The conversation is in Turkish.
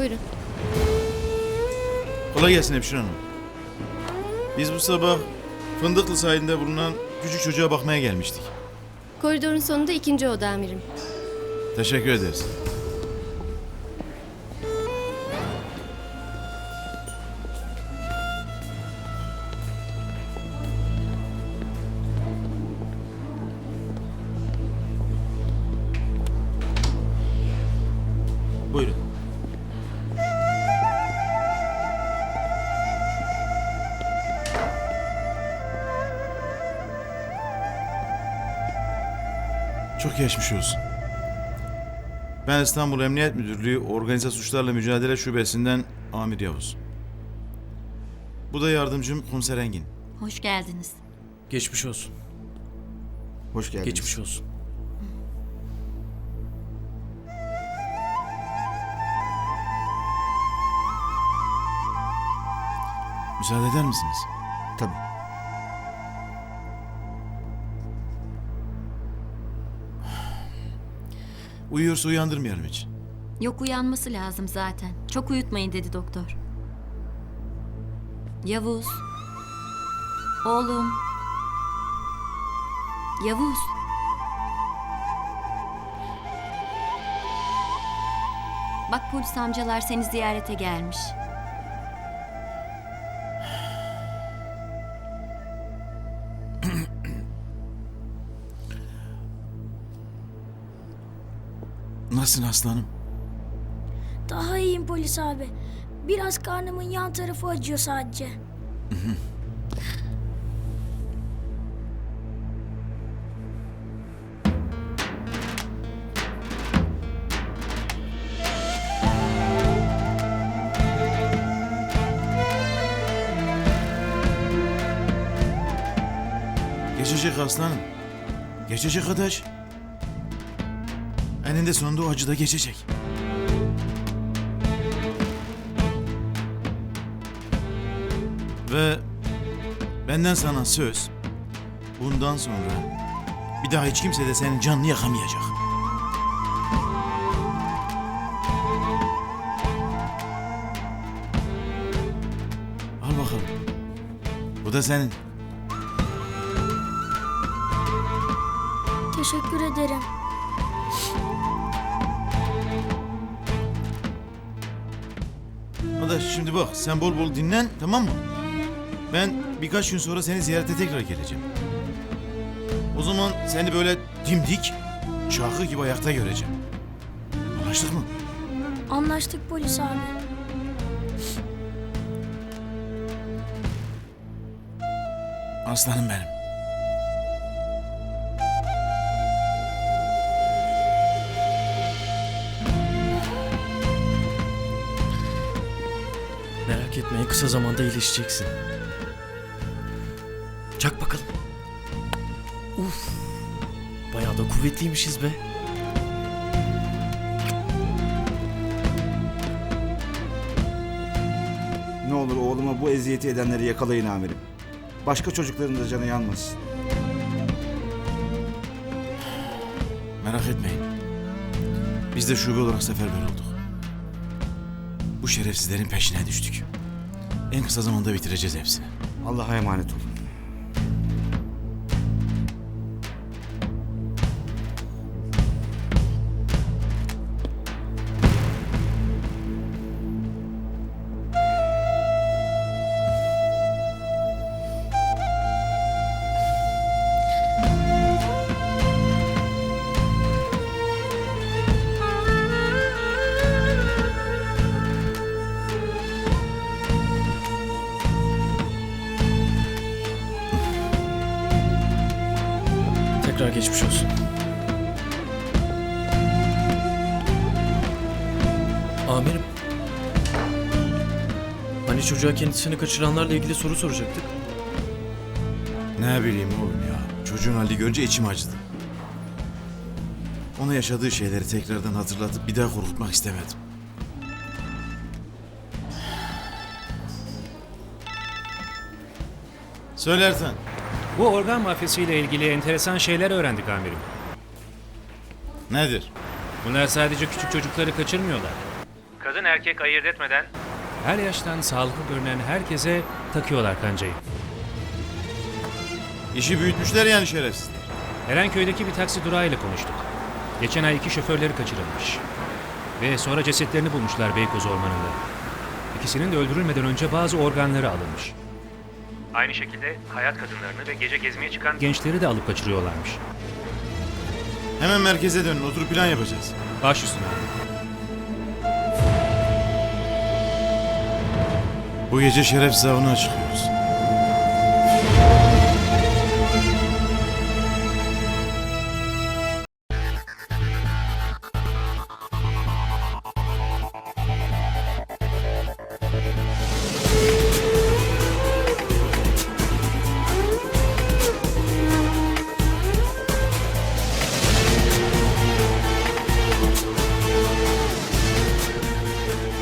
Buyurun. Kolay gelsin hemşire hanım. Biz bu sabah Fındıklı sahilinde bulunan küçük çocuğa bakmaya gelmiştik. Koridorun sonunda ikinci oda amirim. Teşekkür ederiz. Buyurun. Çok geçmiş olsun. Ben İstanbul Emniyet Müdürlüğü Organize Suçlarla Mücadele Şubesi'nden Amir Yavuz. Bu da yardımcım Komiser Engin. Hoş geldiniz. Geçmiş olsun. Hoş geldiniz. Geçmiş olsun. Müsaade eder misiniz? Uyuyorsa uyandırmayalım hiç. Yok uyanması lazım zaten. Çok uyutmayın dedi doktor. Yavuz. Oğlum. Yavuz. Bak polis amcalar seni ziyarete gelmiş. Nasılsın aslanım? Daha iyiyim polis abi. Biraz karnımın yan tarafı acıyor sadece. Geçecek aslanım. Geçecek adaş. Eninde sonunda o acı da geçecek. Ve benden sana söz. Bundan sonra bir daha hiç kimse de senin canını yakamayacak. Al bakalım. Bu da senin. Teşekkür ederim. Adaş şimdi bak sen bol bol dinlen tamam mı? Ben birkaç gün sonra seni ziyarete tekrar geleceğim. O zaman seni böyle dimdik, çakı gibi ayakta göreceğim. Anlaştık mı? Anlaştık polis abi. Aslanım benim. Kısa zamanda iyileşeceksin. Çak bakalım. Uf. Bayağı da kuvvetliymişiz be. Ne olur oğluma bu eziyeti edenleri yakalayın amirim. Başka çocukların da canı yanmasın. Merak etmeyin. Biz de şube olarak seferber olduk. Bu şerefsizlerin peşine düştük. En kısa zamanda bitireceğiz hepsini. Allah'a emanet olun. Tekrar geçmiş olsun. Amirim. Hani çocuğa kendisini kaçıranlarla ilgili soru soracaktık. Ne bileyim oğlum ya. Çocuğun halini görünce içim acıdı. Ona yaşadığı şeyleri tekrardan hatırlatıp bir daha korkutmak istemedim. Söyle Ertan. Bu organ mafyasıyla ilgili enteresan şeyler öğrendik amirim. Nedir? Bunlar sadece küçük çocukları kaçırmıyorlar. Kadın erkek ayırt etmeden her yaştan sağlıklı görünen herkese takıyorlar kancayı. İşi büyütmüşler yani şerefsizler. Erenköy'deki bir taksi durağıyla konuştuk. Geçen ay iki şoförleri kaçırılmış. Ve sonra cesetlerini bulmuşlar Beykoz Ormanı'nda. İkisinin de öldürülmeden önce bazı organları alınmış. Aynı şekilde hayat kadınlarını ve gece gezmeye çıkan gençleri de alıp kaçırıyorlarmış. Hemen merkeze dönün oturup plan yapacağız. Baş üstüne. Bu gece şerefsiz avına çıkıyoruz.